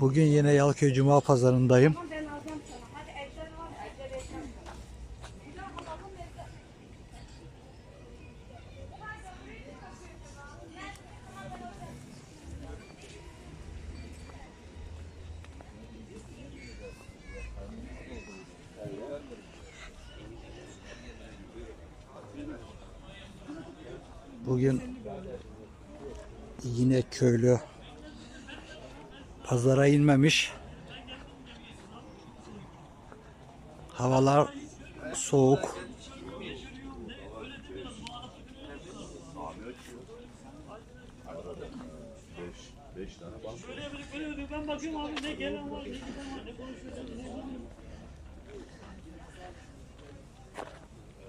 Bugün yine Yalköy Cuma Pazarındayım. Bugün yine köylü pazara inmemiş. Havalar soğuk.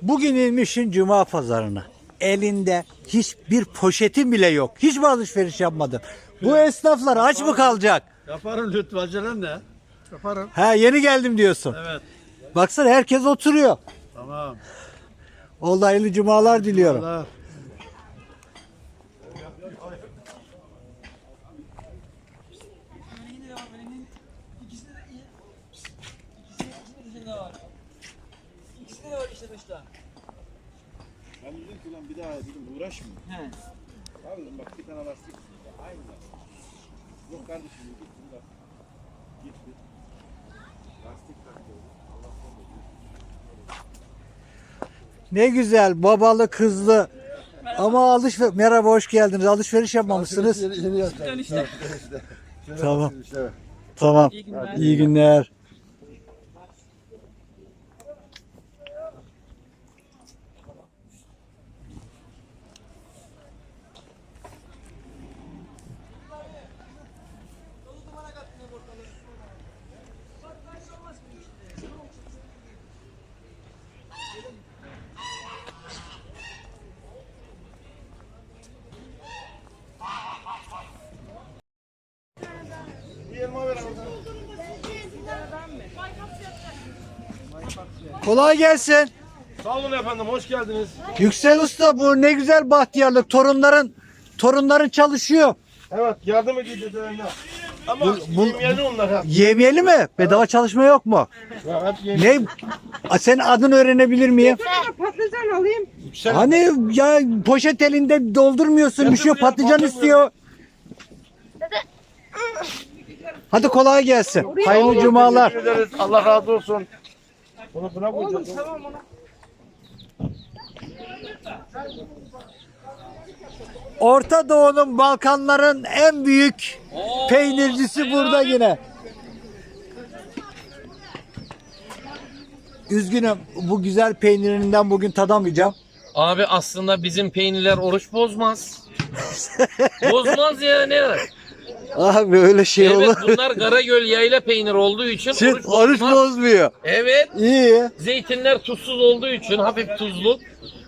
Bugün inmişin cuma pazarına. Elinde hiçbir poşetin bile yok. Hiç alışveriş yapmadın? Bu esnaflar aç mı kalacak? Yaparım lütfen acelem ne? Yaparım. Ha yeni geldim diyorsun. Evet. Baksana herkes oturuyor. Tamam. Oldu hayırlı cumalar diliyorum. Allah. İkisinde de var işte dışta. Ben dedim ki ulan bir daha dedim uğraşmayayım. He. Abi dedim bak bir tane lastik aynı. Yok kardeşim git bak. Gitti. Lastik taktı. Ne güzel babalı kızlı. Ama alışveriş merhaba hoş geldiniz. Alışveriş yapmamışsınız. Yeni, yeni yaptım. Dön işte. Tamam. Tamam. İyi günler. İyi günler. Kolay gelsin. Sağ olun efendim hoş geldiniz. Yüksel Usta bu ne güzel bahtiyarlık. Torunların torunların çalışıyor. Evet yardım edeceğiz dedelerine. Ama Bu- bu- yemeyeli onlar hep. Yemeyeli mi? Bedava çalışma yok mu? Ya hep yemeyeli. Ne? A, Senin adını öğrenebilir miyim? Patlıcan alayım. Yüksel. Hani ya poşet elinde doldurmuyorsun bir şey yok. Patlıcan istiyor. Hadi kolay gelsin. Hayırlı cumalar. Teşekkür ederiz. Allah razı olsun. Bunu buna koyacağız. Orta Doğu'nun Balkanların en büyük peynircisi burada yine. Üzgünüm bu güzel peynirinden bugün tadamayacağım. Abi aslında bizim peynirler oruç bozmaz. bozmaz yani. Abi öyle şey Evet olur. bunlar Karagöl yayla peynir olduğu için Şey, oruç oruç bozmaz. bozmuyor. Evet. İyi. Zeytinler tuzsuz olduğu için hafif tuzlu.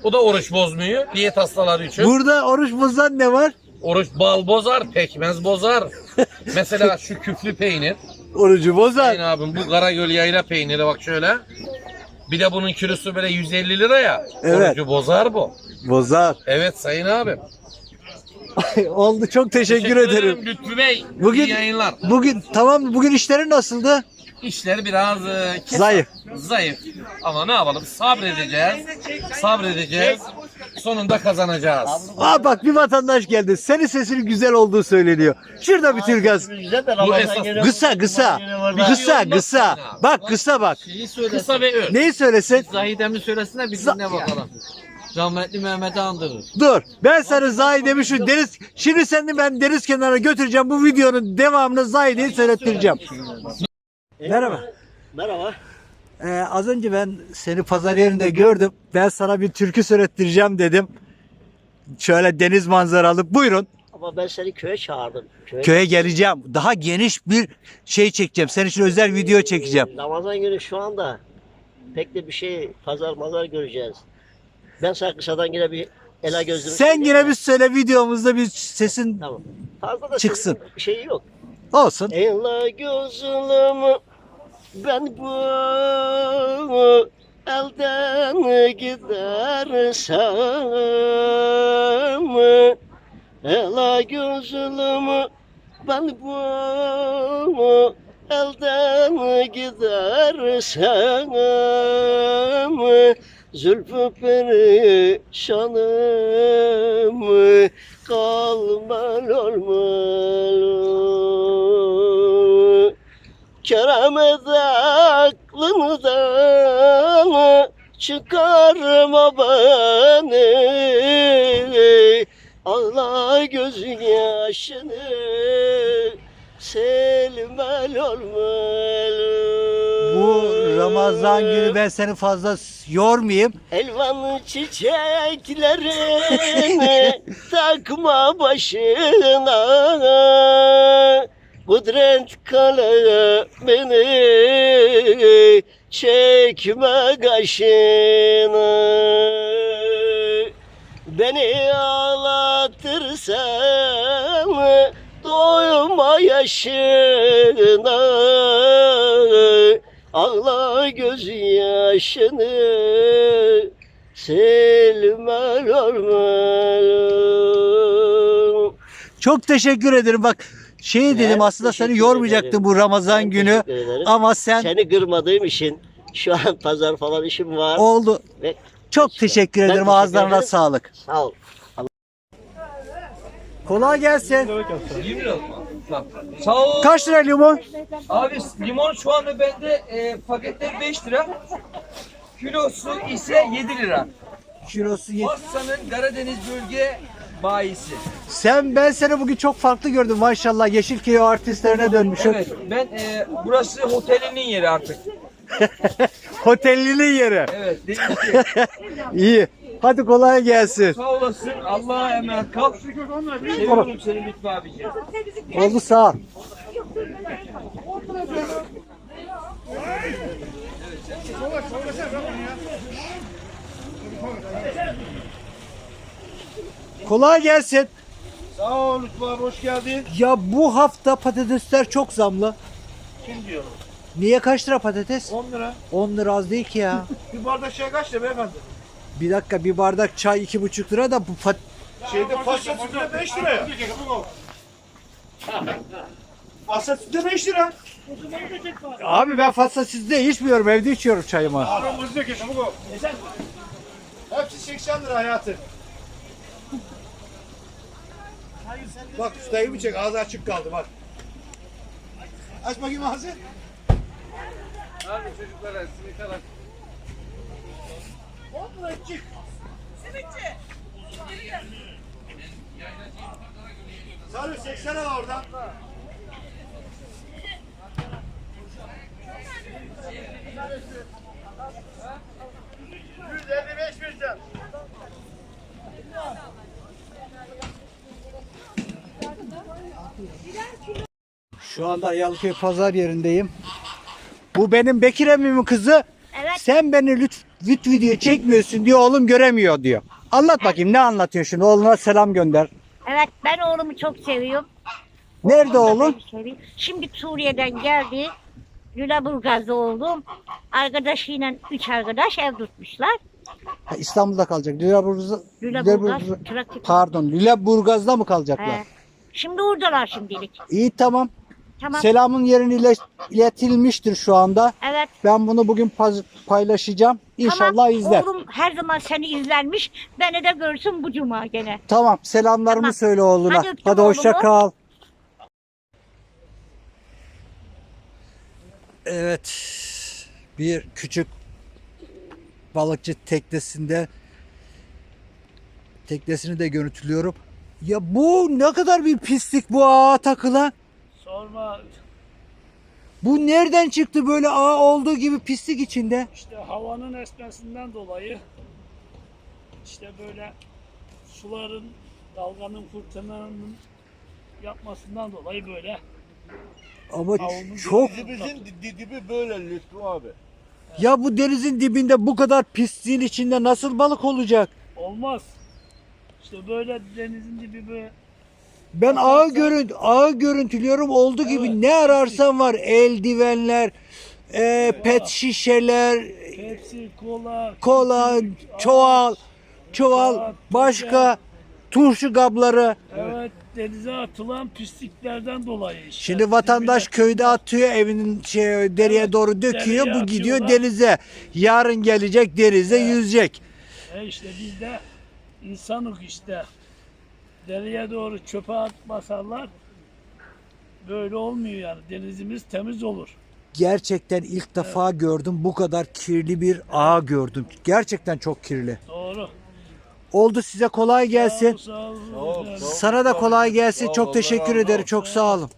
O da oruç bozmuyor. Diyet hastaları için. Burada oruç bozan ne var? Oruç bal bozar, pekmez bozar. Mesela şu küflü peynir. Orucu bozar. Sayın abim bu Karagöl yayla peyniri bak şöyle. Bir de bunun kilosu böyle 150 lira ya. Evet. Orucu bozar bu. Bozar. Evet sayın abim. Oldu çok teşekkür, ederim. Lütfü Bey. Bugün- iyi yayınlar. Bugün tamam mı? Bugün işlerin nasıldı? İşler biraz e, kesat, Zayıf. Zayıf. Ama ne yapalım? Sabredeceğiz. Sabredeceğiz. Sonunda kazanacağız. Aa bak bir vatandaş geldi. Senin sesinin güzel olduğu söyleniyor. Şurada bir Türk Bu esas Kısa kısa. Kısa kısa. Bak kısa bak. Kısa ve öz. Neyi söylesin? Zahidem'i söylesin de bir Za- dinle bakalım. Rahmetli Mehmet'i andırır. Dur. Ben sana Zahide'mi şu deniz... Şimdi seni ben deniz kenarına götüreceğim. Bu videonun devamını Zahide'yi söylettireceğim. Merhaba. Merhaba. Ee, az önce ben seni pazar yerinde gördüm. Ben sana bir türkü söylettireceğim dedim. Şöyle deniz manzaralı. Buyurun. Ama ben seni köye çağırdım. Köye Köye geleceğim. Daha geniş bir şey çekeceğim. Senin için özel video çekeceğim. Ramazan günü şu anda pek de bir şey pazar mazar göreceğiz. Ben sana kısadan yine bir ela gözlüğümü Sen yine bir söyle videomuzda bir sesin Tamam. Fazla da Çıksın. senin bir şeyi yok. olsun. Ela gözlümü ben bu elden gidersem Ela gözlümü Ben bu elden gidersem Zülfü perişanım. Kalmalı olmalı. Keremet aklımdan çıkarma beni. Ağla göz yaşını silmel olmalı. Bu Ramazan günü ben seni fazla yormayayım. Elvan çiçeklerini takma başına. Kudret kalemini çekme kaşına. Beni ağlatırsan doyma yaşına Ağla göz yaşını silmel olmalı. Çok teşekkür ederim. Bak şey dedim Ben aslında seni teşekkür yormayacaktım bu Ramazan Ben günü. teşekkür. Ama sen Seni kırmadığım için şu an pazar falan işim var. oldu. Ve Çok teşekkür Ben ederim. teşekkür Ağızlarına sağlık. sağ ol. Kolay gelsin. 20 lira mı? Sağ ol. Kaç lira limon? Abi limon şu anda bende e, pakette 5 lira. Kilosu ise 7 lira. Kilosu yet- Massa'nın Karadeniz bölge bayisi. Sen ben seni bugün çok farklı gördüm maşallah. Yeşilköy artistlerine dönmüşsün. Evet ben e, burası otelinin yeri artık. Otellinin yeri. Evet dedim ki İyi. Hadi kolay gelsin. sağ olasın Allah'a emanet kal. Seviyorum seni Lütfü abiciğim. Oldu sağ ol. Kolay gelsin. Sağ ol Lütfü abi hoş geldin. Ya bu hafta patatesler çok zamlı. Kim diyor? Niye kaç lira patates? 10 lira. 10 lira az değil ki ya. Bir bardak çay kaç lira beyefendi? Bir dakika bir bardak çay iki buçuk lira da bu pat... Şeyde pasta sütü 5 lira ya. Pasta sütü 5 lira. Abi ben fazla sizde içmiyorum evde içiyorum çayımı. Aramızda kesin bu. Hepsi 80 lira hayatı. Bak şu dayımı çek ağzı açık kaldı bak. Aç bakayım ağzı. Abi çocuklara simit alak. Sarı 80 al oradan. Şu anda Yalıköy pazar yerindeyim. Bu benim Bekir emmimin kızı. Sen beni lütf, lütf video çekmiyorsun diyor oğlum göremiyor diyor. Anlat bakayım ne anlatıyorsun oğluna selam gönder. Evet ben oğlumu çok seviyorum. Nerede oğlum? seviyorum. Şimdi Suriye'den geldi. Lüleburgaz'da oğlum. Arkadaşıyla üç arkadaş ev tutmuşlar. Ha, İstanbul'da kalacak. Lüleburgaz, Lüleburgaz, Lüleburgaz- Trakya. pardon Lüleburgaz'da mı kalacaklar? He. Şimdi oradalar şimdilik. İyi tamam. Tamam. Selamın yerini ile- iletilmiştir şu anda. Evet. Ben bunu bugün paz- paylaşacağım. İnşallah tamam. izler. Oğlum her zaman seni izlermiş. Beni de görsün bu cuma gene. Tamam selamlarımı Tamam. söyle oğluna. Hadi Hadi, öptüm hoşça oğlumu. kal. Evet. Bir küçük balıkçı teknesinde teknesini de görüntülüyorum. Ya bu ne kadar bir pislik bu ağa takılan. Sorma Bu nereden çıktı böyle ağ olduğu gibi pislik içinde? işte havanın esmesinden dolayı işte böyle suların dalganın fırtınanın yapmasından dolayı böyle Ama çok Denizimizin di- dibi böyle Lütfü abi. ya bu denizin dibinde bu kadar pisliğin içinde nasıl balık olacak? olmaz. İşte böyle denizin dibi böyle Ben ağı görünt ağı görüntülüyorum olduğu gibi Evet. ne ararsan var eldivenler, e, pet şişeler, Pepsi, kola, kola, küçük, çuval, çuval, kağıt, başka turşu kabları. Evet denize atılan pisliklerden dolayı işte. Şimdi vatandaş köyde atıyor evinin şey dereye doğru döküyor. dereye Bu gidiyor atıyorlar. denize. Yarın gelecek denize yüzecek. E işte biz de insanlık işte. Deriye doğru çöpe atmasalar böyle olmuyor yani. Denizimiz temiz olur. Gerçekten ilk defa gördüm bu kadar kirli bir ağ gördüm. Gerçekten çok kirli. Doğru. Oldu size kolay gelsin. Sağ ol, sağ ol. Sana da kolay gelsin. Çok teşekkür ederim. Çok sağ olun.